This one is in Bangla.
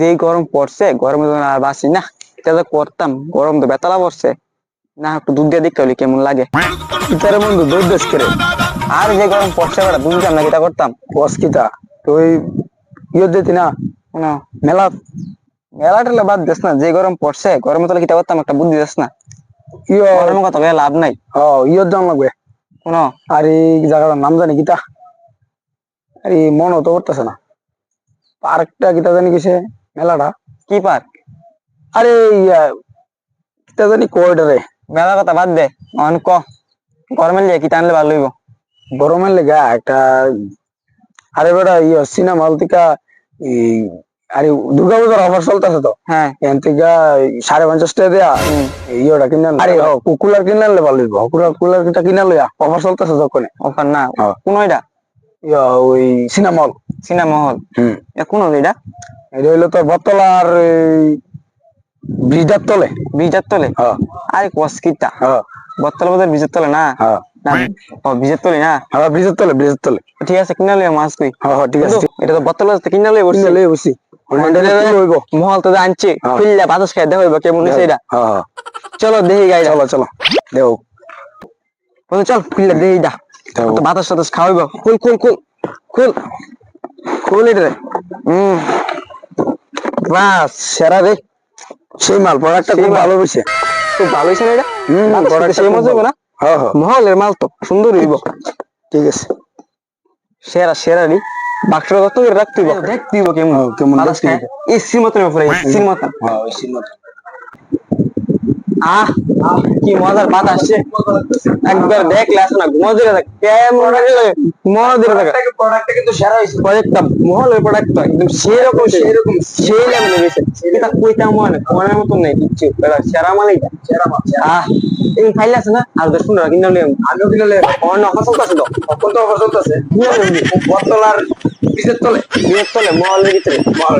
যে গরম পড়ছে গরমে তো আর বাসি না। এটা তো করতাম গরম তো বেতলা পড়ছে। না একটু দুধ দিয়ে দেখতে হলে কেমন লাগে? ইতারে বন্ধু দৌড় দেশ করে। আর যে গরম পড়ছে বেটা দুধ দিতাম না এটা করতাম? অস্কিতা তুই ইয়ে দিতি না? মেলা মেলা টেলা বাদ দিস না। যে গরম পড়ছে গরমে তাহলে কিটা করতাম? একটা বুদ্ধি দিস না। গরমের কথা বলে লাভ নাই। ও ইয়ে দাম লাগবে। কোনো আর এই জায়গাটার নাম জানি কিতা? আর এই মনে তো করতেছে না। পার্কটা কিতা জানি কিসে? মেলাটা? কি পার্ক? আরে কিতা জানি কয়টা রে। মেলার কথা বাদ দে অন ক। গরমে লিয়ে কি টানলে ভালো হইব? গরমের লেগা একটা আরে বেটা ইয়ে সিনেমা থেকে এই আরে দুর্গা পূজার অফার চলতেছে তো। হ্যাঁ। এখান থেকে সাড়ে পঞ্চাশ টাকা দেয়া। ইয়েটা কিনে আনলে- আরে কুলার কিনে আনলে ভালো হইব। কুলার কুলার কিটা কিনে লইয়া অফার চলতেছে যখন ওখান না। হ্যাঁ। কোন এটা ওই সিনেমা হল সিনেমা হল কোন এটা এটা হইল তোর বতলার ব্রিজটার তলে। বীজের তলে? আরে কস কিটা বত্তলা বোধহয় বীজের তলে না? না। তলে না? হ্যাঁ ব্রিজের তলে ব্রিজের তলে। ঠিক আছে কিনা লইয়া মাছ কই হ্যাঁ হ্যাঁ ঠিক আছে এটা তো বত্তলা কিনা লইয়া বসছি লই বসি। মহল তো আনছে। বাতাস খাই দেখা হইব কেমন হইছে এটা? চলো দেখি গাড়ি চলো চলো দেও। চল খুললে দেখি দা বাতাস টাতাস খাওয়াইব। খুল খুল খুল। খুল খুল এটা হম। বাস সেরা রে। সেই মাল প্রোডাক্টটা খুব। ভালো খুব ভালো হয়েছে না এটা? হুম সেই মজা না? হ্যাঁ হ্যাঁ। মহলের মাল তো। সুন্দর হইব ঠিক আছে। সেরা সেরা নি বাক্সটা কত করে রাখতে হইব দেখতে হইব কেমন হ্যাঁ, কেমন দেখতে এসির মতন এসির মতন হ্যাঁ সিনেমা আহ কি মজার বাতাস একবার দেখলে আসে না ঘুমা দিলে থাকে। কেমন ঘুমা থাকে। প্রোডাক্টটা কিন্তু সেরা হইছে প্রজেক্টটা মহলের একদম সেরকম সেরকম। সেই লেভেলে গেছে এটা কইতাম মনে মনের মতন নেই কিচ্ছু। এটা সেরা মানে সেরা আহ এই ফাইল আছে না? আর দশ পনেরো কিনে নিলাম আমিও কিনে লই অন্য ফসল আছে তো? কখন তো অফার চলতেছে বতলার ব্রিজের তলে। বিয়ের তলে মহলের ভিতরে। মাল